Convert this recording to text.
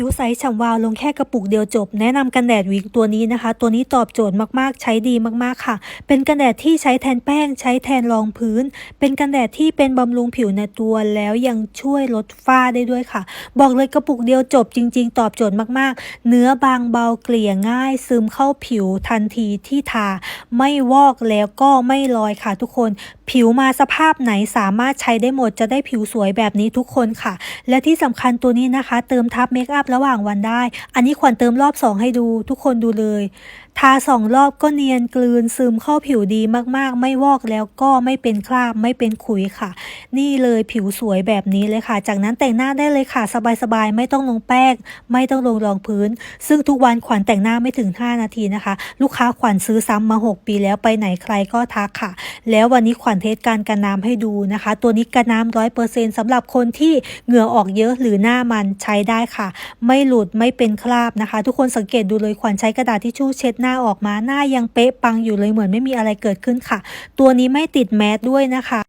ผิวใสฉ่ำวาวลงแค่กระปุกเดียวจบ แนะนำกันแดดวิกตัวนี้นะคะ ตัวนี้ตอบโจทย์มากๆ ใช้ดีมากๆค่ะ เป็นกันแดดที่ใช้แทนแป้ง ใช้แทนรองพื้น เป็นกันแดดที่เป็นบำรุงผิวในตัวแล้วยังช่วยลดฝ้าได้ด้วยค่ะ บอกเลยกระปุกเดียวจบจริง ๆ ตอบโจทย์มากๆ เนื้อบางเบาเกลี่ยง่าย ซึมเข้าผิวทันทีที่ทา ไม่วอกแล้วก็ไม่ลอยค่ะทุกคน ผิวมาสภาพไหนสามารถใช้ได้หมดจะได้ผิวสวยแบบนี้ทุกคนค่ะ และที่สำคัญตัวนี้นะคะ เติมทับเมคอัพระหว่างวันได้ อันนี้ขวัญเติมรอบ2ให้ดู ทุกคนดูเลย ทาสองรอบก็เนียนกลืนซึมเข้าผิวดีมากๆ ไม่วอกแล้วก็ไม่เป็นคราบไม่เป็นขุยค่ะ นี่เลยผิวสวยแบบนี้เลยค่ะ จากนั้นแต่งหน้าได้เลยค่ะ สบายๆ ไม่ต้องลงแป้ง ไม่ต้องลงรองพื้น ซึ่งทุกวันขวัญแต่งหน้าไม่ถึง 5 นาทีนะคะ ลูกค้าขวัญซื้อซ้ำมา 6 ปีแล้วไปไหนใครก็ทักค่ะ แล้ววันนี้ขวัญเทสการกันน้ำให้ดูนะคะ ตัวนี้กันน้ำร้อยเปอร์เซ็นต์สำหรับคนที่เหงื่อออกเยอะหรือหน้ามันใช้ได้ค่ะไม่หลุดไม่เป็นคราบนะคะ ทุกคนสังเกตดูเลยขวัญใช้กระดาษทิชชู่เช็ดหน้าออกมาหน้ายังเป๊ะปังอยู่เลยเหมือนไม่มีอะไรเกิดขึ้นค่ะ ตัวนี้ไม่ติดแมสด้วยนะคะ